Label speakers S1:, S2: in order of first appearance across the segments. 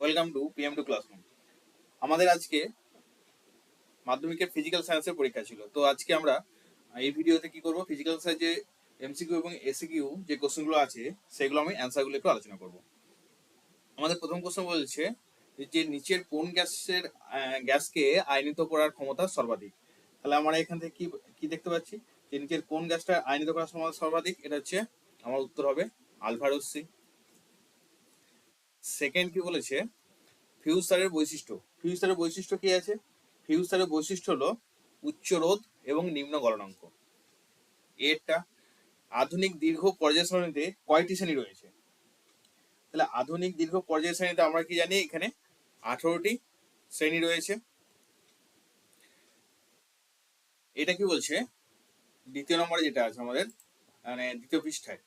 S1: Welcome to PM two classroom আমাদের আজকে মাধ্যমিকের ফিজিক্যাল সায়েন্সের পরীক্ষা ছিল। তো আজকে আমরা এই ভিডিওতে কি করব? ফিজিক্যাল সায়েন্সে এমসিকিউ এবং এসিকিউ যে কোশ্চেনগুলো আছে, সেগুলো আমি অ্যান্সারগুলো একটু আলোচনা করব। আমাদের প্রথম কোশ্চেন বলছে যে নিচের কোন গ্যাসের গ্যাসকে আয়নিত করার ক্ষমতা সর্বাধিক? তাহলে আমরা এখান থেকে কি কি দেখতে পাচ্ছি? যে নিচের কোন গ্যাসটা আয়নিত করার ক্ষমতা সর্বাধিক? এটা হচ্ছে, আমার উত্তর হবে আলফারসি সেকেন্ড কি বলেছে? ফিউজ বৈশিষ্ট্য। ফিউজ তারের বৈশিষ্ট্য কি আছে? ফিউজ বৈশিষ্ট্য হলো উচ্চ রোধ এবং নিম্ন গলনাঙ্ক। এরটা আধুনিক দীর্ঘ পর্যায় সারণীতে কয়টি শ্রেণি রয়েছে? তাহলে আধুনিক দীর্ঘ পর্যায় শ্রেণীতে আমরা কি জানি? এখানে আঠারোটি শ্রেণি রয়েছে। এটা কি বলছে? দ্বিতীয় নম্বরে যেটা আছে আমাদের মানে দ্বিতীয় পৃষ্ঠায়।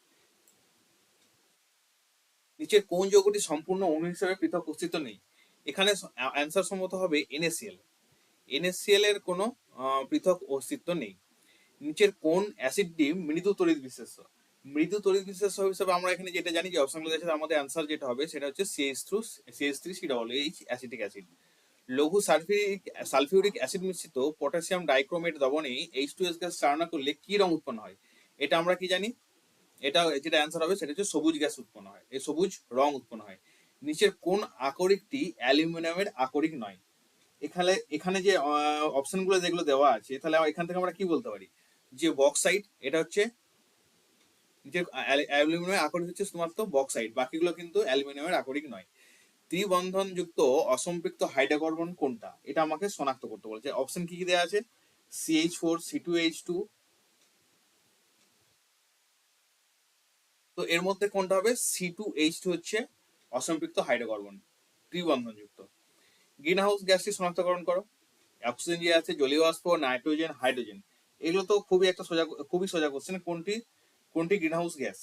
S1: নিচের কোন যৌগটি সম্পূর্ণ অণু হিসেবে পৃথক অস্তিত্ব নেই? এখানে অ্যান্সার সম্মত হবে এনএসিএল এনএসিএল এর কোনো পৃথক অস্তিত্ব নেই। নিচের কোন অ্যাসিডটি মৃদু তড়িৎ বিশেষ্য? মৃদু তড়িৎ বিশেষ্য হিসেবে আমরা এখানে যেটা জানি যে অপশনগুলো আছে মধ্যে অ্যান্সার যেটা হবে সেটা হচ্ছে CH three CH three C double H acetic acid লঘু সালফিউরিক সালফিউরিক অ্যাসিড মিশ্রিত পটাশিয়াম ডাইক্রোমেট দ্রবণে এইচ টু এস গ্যাস চালনা করলে কি রং উৎপন্ন হয়? এটা আমরা কি জানি? এটা যেটা অ্যান্সার হবে সেটা হচ্ছে সবুজ গ্যাস উৎপন্ন হয়। এই সবুজ রং উৎপন্ন হয়। নিচের কোন আকরিকটি অ্যালুমিনিয়ামের আকরিক নয়? এখানে এখানে যে অপশনগুলো যেগুলো দেওয়া আছে, তাহলে এখান থেকে আমরা কি বলতে পারি? যে বক্সাইট এটা হচ্ছে যে অ্যালুমিনিয়ামের আকরিক হচ্ছে শুধুমাত্র বক্সাইট বাকিগুলো কিন্তু অ্যালুমিনিয়ামের আকরিক নয়। ত্রিবন্ধন যুক্ত অসম্পৃক্ত হাইড্রোকার্বন কোনটা? এটা আমাকে শনাক্ত করতে বলেছে। অপশন কি কি দেওয়া আছে? CH four C two H two তো এর মধ্যে কোনটা হবে? সি টু এইচ টু হচ্ছে অসম্পৃক্ত হাইড্রোকার্বন, ত্রিবন্ধনযুক্ত। গ্রিন হাউস গ্যাসটি শনাক্তকরণ করো। অক্সিজেন যে আছে জলীয় বাষ্প নাইট্রোজেন, হাইড্রোজেন, এগুলো তো খুবই একটা সোজা, খুবই সোজা কোশ্চেন কোনটি কোনটি গ্রিন হাউস গ্যাস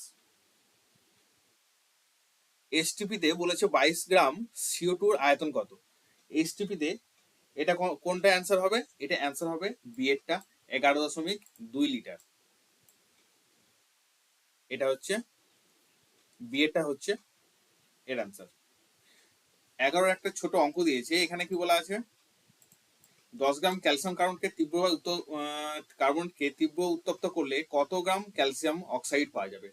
S1: এসটিপিতে বলেছে বাইশ গ্রাম সিও টুর আয়তন কত? এসটিপিতে এটা কোনটা অ্যান্সার হবে? এটা অ্যান্সার হবে বিএডটা এগারো দশমিক দুই লিটার। এটা হচ্ছে বিএটা হচ্ছে এর অ্যান্সার এগারো একটা ছোট অঙ্ক দিয়েছে, এখানে কি বলা আছে? দশ গ্রাম ক্যালসিয়াম কার্বনকে তীব্রভাবে কার্বনকে তীব্র উত্তপ্ত করলে কত গ্রাম ক্যালসিয়াম অক্সাইড পাওয়া যাবে?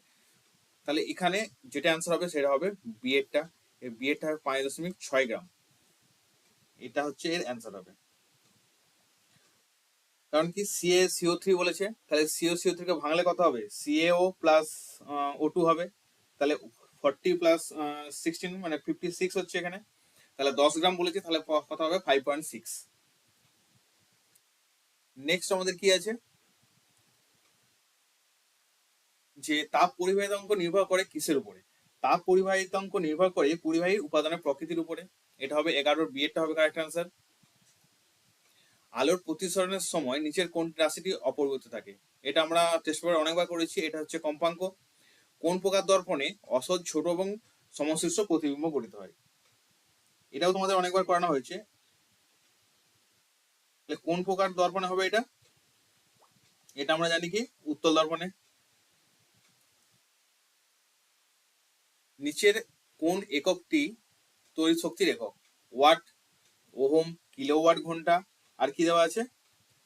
S1: তাহলে এখানে যেটা অ্যান্সার হবে সেটা হবে বিএডটা এর পাঁচ দশমিক ছয় গ্রাম। এটা হচ্ছে এর অ্যান্সার হবে। কারণ কি সিএ সিও থ্রি বলেছে? তাহলে সিও সিও থ্রি কে ভাঙলে কত হবে? সিএও প্লাস ও টু হবে। তাহলে ফর্টি প্লাস সিক্সটিন মানে ফিফটি সিক্স হচ্ছে এখানে। তাহলে দশ গ্রাম বলেছে, তাহলে কত হবে? ফাইভ পয়েন্ট সিক্স নেক্সট আমাদের কি আছে? যে তাপ পরিবাহিতাঙ্ক নির্ভর করে কিসের উপরে? তাপ পরিবাহিতাঙ্ক নির্ভর করে পরিবাহী উপাদানের প্রকৃতির উপরে। এটা হবে এগারোর বিয়েটা হবে কারেক্ট অ্যান্সার আলোর প্রতিসরণের সময় নিচের কোন রাশিটি অপরিবর্তিত থাকে? এটা আমরা টেস্ট পেপারে অনেকবার করেছি, এটা হচ্ছে কম্পাঙ্ক। কোন প্রকার দর্পণে অসৎ, ছোট এবং সমশীর্ষ প্রতিবিম্ব গঠিত হয়? এটাও তোমাদের অনেকবার করানো হয়েছে। কোন প্রকার দর্পণে হবে এটা? এটা আমরা জানি কি? উত্তল দর্পণে। নিচের কোন এককটি তড়িৎ শক্তির একক? ওয়াট, ওহম, কিলোওয়াট ঘণ্টা, আর কি দেওয়া আছে?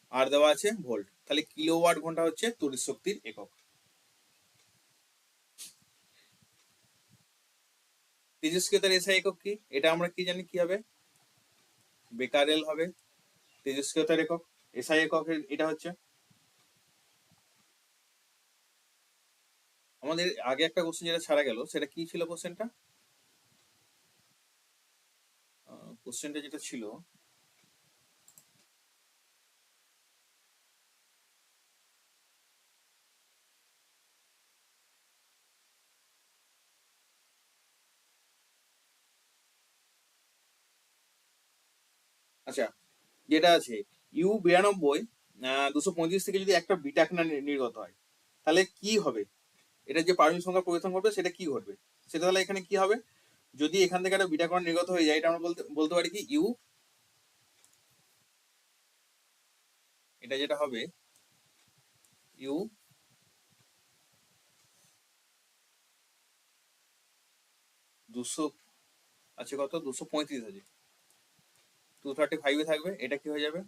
S1: আর দেওয়া আছে ভোল্ট। তাহলে কিলোওয়াট ঘণ্টা হচ্ছে তড়িৎ শক্তির একক। তেজস্ক্রিয়তার এসআই একক কি? এটা আমরা কি জানি কি হবে? বেকারেল হবে। তেজস্ক্রিয়তার একক। এসআই একক এটা হচ্ছে। আমাদের আগে একটা কোশ্চেন যেটা ছাড়া গেল, সেটা কি ছিল কোশ্চেনটা কোশ্চেনটা যেটা ছিল আচ্ছা যেটা আছে ইউ বিরানব্বই দুশো পঁয়ত্রিশ থেকে যদি একটা বিটা কিনা নির্গত হয়, তাহলে কি হবে? এটা যে পারমিক সংখ্যা পরিবর্তন করবে, সেটা কি ঘটবে? সেটা তাহলে এখানে কি হবে? যদি এখান থেকে একটা বিটা কণা নির্গত হয়ে যায়, এটা আমরা বলতে বলতে পারি কি? ইউ এটা যেটা হবে ইউ দুশো আছে কত? দুশো পঁয়ত্রিশ আছে। টু থার্টি ফাইভে থাকবে, এটা কি হয়ে যাবে?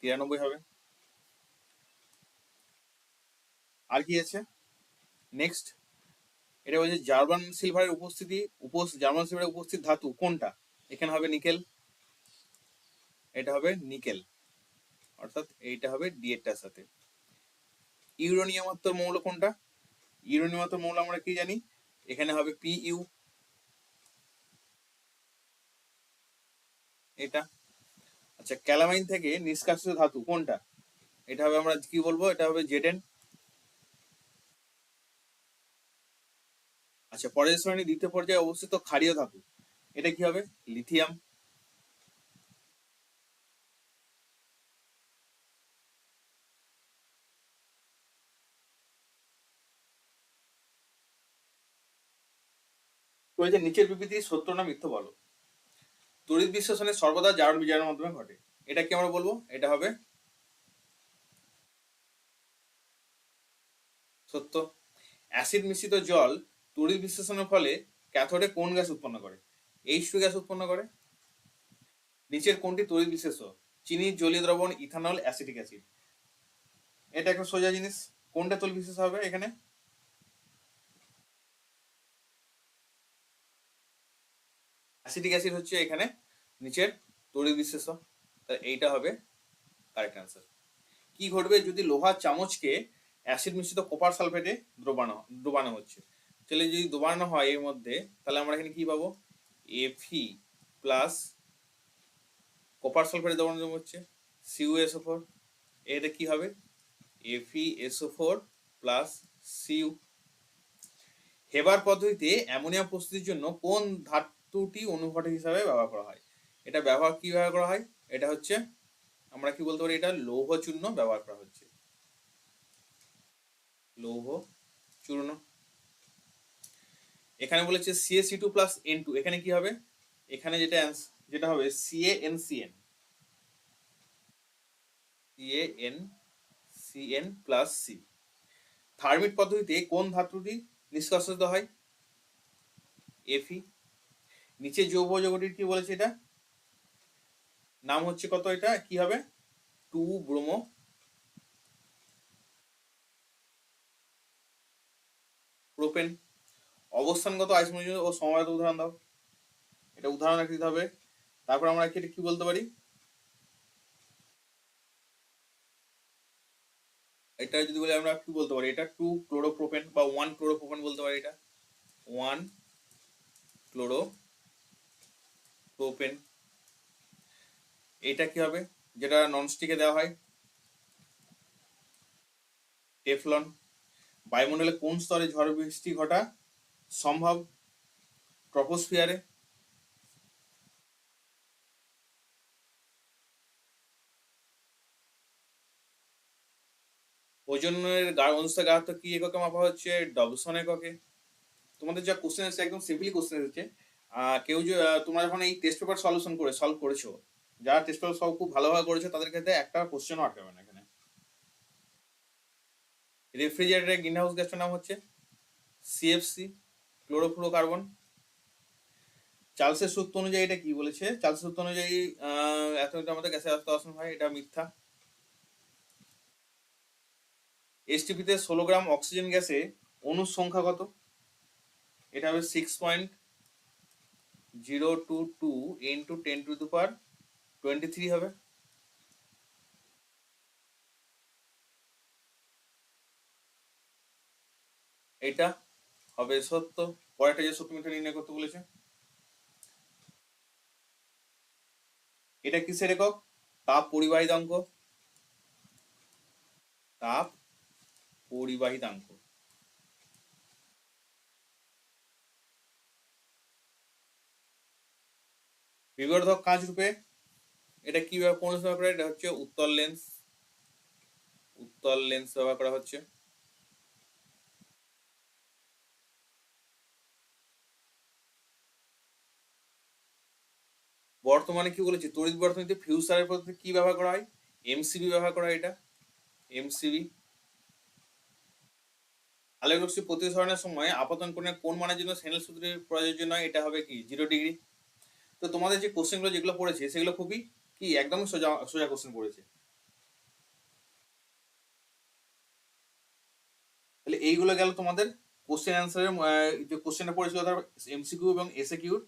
S1: তিরানব্বই হবে। আর কি আছে? নেক্সট এটা বলছে জার্মান সিলভারের উপস্থিতি, উপস জার্মান সিলভারের উপস্থিত ধাতু, কোনটা? এখানে হবে নিকেল। এটা হবে নিকেল। অর্থাৎ এইটা হবে ডিএটার সাথে। ইউরোনিয়ামাত্তর মৌল কোনটা? ইউরোনিয়ামাত্তর মৌল আমরা কি জানি? এখানে হবে পি ইউ এটা। আচ্ছা ক্যালামাইন থেকে নিষ্কাশিত ধাতু, কোনটা? এটা হবে আমরা কি বলব? এটা হবে জেডেন আচ্ছা পরের শ্রেণি, দ্বিতীয় পর্যায়ে অবস্থিত ক্ষারীয় ধাতু। এটা কি হবে? লিথিয়াম। নিচের বিবৃতি সত্য না মিথ্য বলো? তড়িৎ বিশ্লেষণে সর্বদা জারণ বিজারণের মাধ্যমে ঘটে। এটা কি আমরা বলব? এটা হবে সত্য। অ্যাসিড মিশ্রিত জল তড়িৎ বিশ্লেষণের ফলে ক্যাথোডে কোন গ্যাস উৎপন্ন করে? এইচ টু গ্যাস উৎপন্ন করে। নিচের কোনটি তড়িৎ বিশেষ চিনি, জলীয় দ্রবণ, ইথানল, অ্যাসিটিক অ্যাসিড। এটা একটা সোজা জিনিস। কোনটা তড়িৎ বিশেষ হবে এখানে? অ্যাসিটিক অ্যাসিড হচ্ছে এখানে নিচের তড়িৎ বিশেষ তা এইটা হবে কারেক্ট অ্যান্সার কি ঘটবে যদি লোহার চামচকে অ্যাসিড মিশ্রিত কপার সালফেটে দ্রবানো ডোবানো হচ্ছে? তাহলে যদি ডোবানো হয় এর মধ্যে, তাহলে আমরা এখানে কি পাবো? এফি প্লাস কপার সালফেটে দ্রবানো হচ্ছে। সিউ এসও ফোর এটা কি হবে? এফি SO four plus Cu Haber পদ্ধতিতে অ্যামোনিয়া প্রস্তুতির জন্য কোন ধাতুটি অনুঘটক হিসাবে ব্যবহার করা হয়। এটা ব্যবহার কি ব্যবহার করা হয়? এটা হচ্ছে, আমরা কি বলতে পারি? এটা লৌহ চূর্ণ ব্যবহার করা হচ্ছে। লৌহ চূর্ণ। এখানে বলেছে CAC two plus N two এখানে কি হবে? এখানে যেটা যেটা হবে CA N CN CA N C N plus C thermite পদ্ধতিতে কোন ধাতুটি নিষ্কাশিত হয়? এফি নিচে যৌগ যৌগটির কি বলেছে এটা? নাম হচ্ছে কত এটা? কি হবে? Two bromo. প্রোপেন। অবস্থানগত আইসোমোজেন ও সময়গত উদাহরণ দাও। এটা উদাহরণ দিতে হবে। তারপর আমরা কি কি বলতে পারি? এটা যদি বলি আমরা কি বলতে পারি? এটা টু ক্লোরোপ্রোপেন বা ওয়ান ক্লোরোপ্রোপেন বলতে পারি এটা। ওয়ান ক্লোরো প্রোপেন এটা কি হবে? যেটা ননস্টিকে দেওয়া হয়। টেফলন বায়ুমণ্ডলে কোন স্তরে ঝড় বৃষ্টি ঘটা সম্ভব? ট্রপোস্ফিয়ারে ওজনের অনুসারে গাঢ়ত্ব কি এককে মাপা হচ্ছে? ডবসন এককে। তোমাদের যা কোশ্চেন এসেছে একদম সিম্পলি কোশ্চেন আহ, কেউ যে তোমরা যখন এই টেস্ট পেপার সলিউশন করে সলভ করেছ, যারা টেস্ট পেপার সলভ খুব ভালোভাবে করেছ, তাদের ক্ষেত্রে একটা কোশ্চেনও আটকাবে না এখানে। রেফ্রিজারেটরের গ্রিন হাউস গ্যাসটার নাম হচ্ছে সিএফসি ক্লোরোফ্লোরোকার্বন চার্লসের সূত্র অনুযায়ী এটা কি বলেছে? চার্লসের সূত্র অনুযায়ী এত আমাদের গ্যাসের আস্তে আসন হয় এটা মিথ্যা। এসটিপিতে ষোলো গ্রাম অক্সিজেন গ্যাসে অণুর সংখ্যা কত? এটা হবে six point zero two two into ten to the power twenty three হবে। এটা হবে সত্য। পরেরটা যে সত্য মিটার নির্ণয় করতে বলেছে। এটা কিসের একক? তাপ পরিবাহিতাঙ্ক তাপ পরিবাহিতাঙ্ক বিবর্ধক কাঁচ রূপে এটা কি ব্যবহার কোন ব্যবহার করা এটা হচ্ছে উত্তল লেন্স উত্তল লেন্স ব্যবহার করা হচ্ছে। বর্তমানে কি বলেছি? তড়িৎ বর্তনীতে ফিউচারের পদ্ধতি কি ব্যবহার করা হয়? এমসিবি ব্যবহার করা হয় এটা। এমসিবি আলোক রশ্মি প্রতিসরণের সময় আপাতন কোণের কোন মানের জন্য স্নেল সূত্রের প্রযোজ্য নয়, এটা হবে কি? জিরো ডিগ্রি তো তোমাদের যে কোশ্চেনগুলো যেগুলো পড়েছে, সেগুলো খুবই কি একদমই সোজা সোজা কোশ্চেন পড়েছে। তাহলে এইগুলো গেল তোমাদের কোশ্চেন অ্যান্সারের যে কোশ্চেনটা পড়েছিল তার এমসিকিউ এবং এসএ কিউর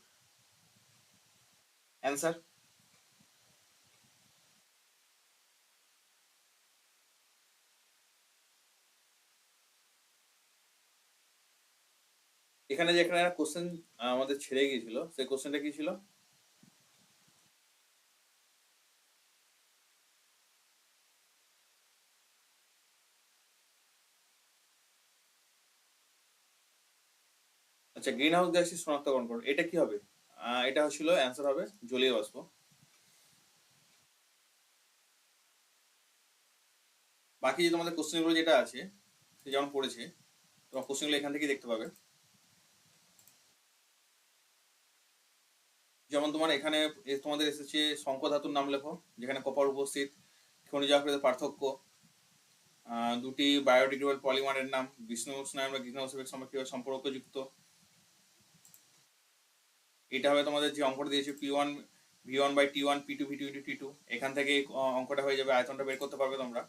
S1: অ্যান্সার এখানে যে এখানে কোশ্চেন আমাদের ছেড়ে গিয়েছিল, সেই কোশ্চেনটা কি ছিল? আচ্ছা গ্রিন হাউস গ্যাসের শনাক্তকরণ করুন। এটা কি হবে? এটা ছিল অ্যান্সার হবে জলীয় বাষ্প। বাকি যে তোমাদের কোশ্চেনগুলো যেটা আছে, সে যেমন পড়েছে, তোমার কোশ্চেনগুলো এখান থেকে দেখতে পাবে। যেমন তোমার এখানে তোমাদের এসেছে শঙ্খ ধাতুর নাম লেখো, যেখানে কপার উপস্থিত, খনিজ আকৃতির পার্থক্য দুটি বায়োডিগ্রেডেবল পলিমারের নাম, বিষ্ণু স্নায়ন বা গ্রিন হাউসের সঙ্গে কীভাবে সম্পর্কযুক্ত এটা হবে তোমাদের যে অঙ্কটা দিয়েছে P one V one by T one P two V two T two এখান থেকে অঙ্কটা হয়ে যাবে, আয়তনটা বের করতে পারবে তোমরা।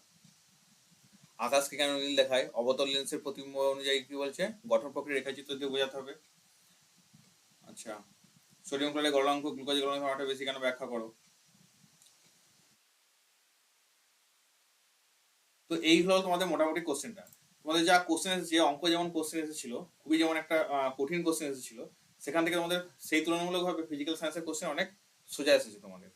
S1: আকাশকে কেন নীল দেখায়? অবতল লেন্সের প্রতিবিম্ব অনুযায়ী কি বলছে? গঠন প্রক্রিয়া রেখাচিত্র দিয়ে বোঝাতে হবে। আচ্ছা সোডিয়াম ক্লোরাইড গলনাঙ্ক গ্লুকোজ গলনাঙ্ক সমানটা বেশি কেন ব্যাখ্যা করো? তো এই হলো তোমাদের মোটামুটি কোশ্চেনটা তোমাদের যা কোশ্চেন এসেছে অঙ্ক যেমন কোশ্চেন এসেছিল, খুবই যেমন একটা কঠিন কোশ্চেন এসেছিল সেখান থেকে তোমাদের সেই তুলনামূলকভাবে ফিজিক্যাল সায়েন্সের কোশ্চেন অনেক সোজা এসেছে তোমাদের।